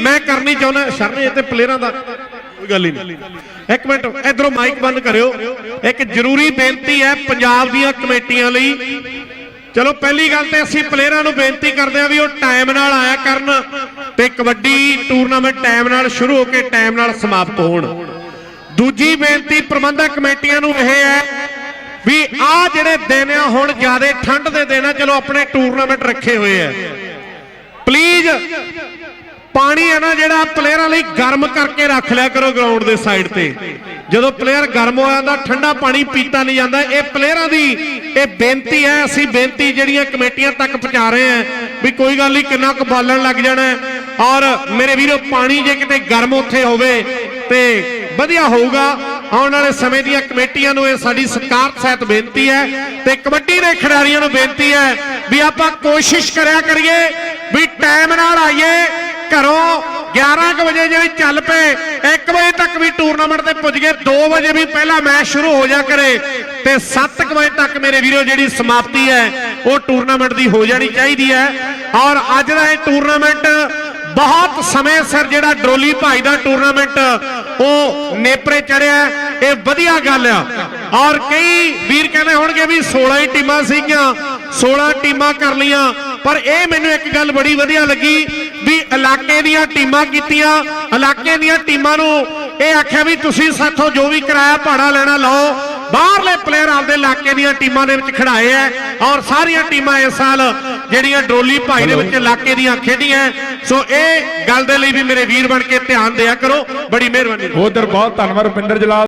ਮੈਂ ਕਰਨੀ ਚਾਹੁੰਦਾ, ਸ਼ਰਨੇ ਤੇ ਪਲੇਅਰਾਂ ਦਾ ਕੋਈ ਗੱਲ ਹੀ ਨਹੀਂ। ਇੱਕ ਮਿੰਟ, ਇਧਰੋਂ ਮਾਈਕ ਬੰਦ ਕਰਿਓ। ਇੱਕ ਜ਼ਰੂਰੀ ਬੇਨਤੀ ਹੈ ਪੰਜਾਬ ਦੀਆਂ ਕਮੇਟੀਆਂ ਲਈ। ਚਲੋ, ਪਹਿਲੀ ਗੱਲ ਤੇ ਅਸੀਂ ਪਲੇਅਰਾਂ ਨੂੰ ਬੇਨਤੀ ਕਰਦੇ ਹਾਂ ਵੀ ਉਹ ਟਾਈਮ ਨਾਲ ਆਇਆ ਕਰਨ ਤੇ ਕਬੱਡੀ ਟੂਰਨਾਮੈਂਟ ਟਾਈਮ ਨਾਲ ਸ਼ੁਰੂ ਹੋ ਕੇ ਟਾਈਮ ਨਾਲ ਸਮਾਪਤ ਹੋਣ। ਦੂਜੀ ਬੇਨਤੀ ਪ੍ਰਬੰਧਕ ਕਮੇਟੀਆਂ ਨੂੰ ਇਹ ਹੈ ਵੀ ਆ ਜਿਹੜੇ ਦਿਨ ਆ, ਹੁਣ ਜ਼ਿਆਦਾ ਠੰਡ ਦੇ ਦਿਨ ਆ, ਚਲੋ ਆਪਣੇ ਟੂਰਨਾਮੈਂਟ ਰੱਖੇ ਹੋਏ ਆ। ਪਲੀਜ਼ ਪਾਣੀ ਹੈ ਨਾ ਜਿਹੜਾ ਪਲੇਅਰਾਂ ਲਈ ਗਰਮ ਕਰਕੇ ਰੱਖ ਲਿਆ ਕਰੋ ਗਰਾਊਂਡ ਦੇ ਸਾਈਡ ਤੇ। ਜਦੋਂ ਪਲੇਅਰ ਗਰਮ ਹੋ ਜਾਂਦਾ, ਠੰਡਾ ਪਾਣੀ ਪੀਤਾ ਨਹੀਂ ਜਾਂਦਾ, ਇਹ ਪਲੇਅਰਾਂ ਦੀ ਇਹ ਬੇਨਤੀ ਹੈ, ਅਸੀਂ ਬੇਨਤੀ ਜਿਹੜੀਆਂ ਕਮੇਟੀਆਂ ਤੱਕ ਪਹੁੰਚਾ ਰਹੇ ਹਾਂ ਵੀ ਕੋਈ ਗੱਲ ਨਹੀਂ, ਕਿੰਨਾ ਕੁ ਬਾਲਣ ਲੱਗ ਜਾਣਾ ਔਰ ਮੇਰੇ ਵੀਰੋ, ਪਾਣੀ ਜੇ ਕਿਤੇ ਗਰਮ ਉੱਥੇ ਹੋਵੇ ਤੇ ਵਧੀਆ ਹੋਊਗਾ। ਆਉਣ ਵਾਲੇ ਸਮੇਂ ਦੀਆਂ ਕਮੇਟੀਆਂ ਨੂੰ ਇਹ ਸਾਡੀ ਸਰਕਾਰ ਸਹਿਤ ਬੇਨਤੀ ਹੈ ਤੇ ਕਬੱਡੀ ਦੇ ਖਿਡਾਰੀਆਂ ਨੂੰ ਬੇਨਤੀ ਹੈ ਵੀ ਆਪਾਂ ਕੋਸ਼ਿਸ਼ ਕਰਿਆ ਕਰੀਏ ਵੀ ਟਾਈਮ ਨਾਲ ਆਈਏ, ਘਰੋਂ 11 ਕੁ ਵਜੇ ਜਿਹੜੀ ਚੱਲ ਪਏ 1 ਵਜੇ ਤੱਕ ਵੀ ਟੂਰਨਾਮੈਂਟ ਤੇ ਪੁੱਜ ਗਏ 2 ਵਜੇ ਵੀ ਪਹਿਲਾ ਮੈਚ ਸ਼ੁਰੂ ਹੋ ਜਾ ਕਰੇ ਤੇ 7 ਕੁ ਵਜੇ ਤੱਕ ਮੇਰੇ ਵੀਰੋ ਜਿਹੜੀ ਸਮਾਪਤੀ ਹੈ, ਉਹ ਟੂਰਨਾਮੈਂਟ ਦੀ ਹੋ ਜਾਣੀ ਚਾਹੀਦੀ ਹੈ। ਔਰ ਅੱਜ ਦਾ ਇਹ ਟੂਰਨਾਮੈਂਟ ਬਹੁਤ ਸਮੇਂ ਸਿਰ ਜਿਹੜਾ ਡਰੋਲੀ ਭਾਈ ਦਾ ਟੂਰਨਾਮੈਂਟ ਉਹ ਨੇਪਰੇ ਚੜਿਆ ਇਹ ਵਧੀਆ ਗੱਲ ਆ। ਔਰ ਕਈ ਵੀਰ ਕਹਿੰਦੇ ਹੋਣਗੇ ਵੀ 16 ਹੀ ਟੀਮਾਂ ਸੀਗੀਆਂ 16 ਟੀਮਾਂ ਕਰ ਲੀਆਂ ਪਰ ਇਹ ਮੈਨੂੰ ਇੱਕ ਗੱਲ ਬੜੀ ਵਧੀਆ ਲੱਗੀ ਵੀ ਇਲਾਕੇ ਦੀਆਂ ਟੀਮਾਂ ਕੀਤੀਆਂ, ਇਲਾਕੇ ਦੀਆਂ ਟੀਮਾਂ ਨੂੰ ਇਹ ਆਖਿਆ ਵੀ ਤੁਸੀਂ ਸਾਥੋਂ ਜੋ ਵੀ ਕਿਰਾਇਆ ਭਾੜਾ ਲੈਣਾ ਲਓ, ਬਾਹਰਲੇ ਪਲੇਅਰ ਆਪਦੇ ਇਲਾਕੇ ਦੀਆਂ ਟੀਮਾਂ ਦੇ ਵਿੱਚ ਖੜਾਏ ਐ ਔਰ ਸਾਰੀਆਂ ਟੀਮਾਂ ਇਸ ਸਾਲ ਜਿਹੜੀਆਂ ਡਰੋਲੀ ਭਾਈ ਦੇ ਵਿੱਚ ਇਲਾਕੇ ਦੀਆਂ ਖੇਡੀਆਂ ਸੋ ਇਹ ਗੱਲ ਦੇ ਲਈ ਵੀ ਮੇਰੇ ਵੀਰ ਬਣ ਕੇ ਧਿਆਨ ਦਿਆ ਕਰੋ। ਬੜੀ ਮਿਹਰਬਾਨੀ। ਉਧਰ ਬਹੁਤ ਧੰਨਵਾਦ ਰੁਪਿੰਦਰ ਜਲਾਲ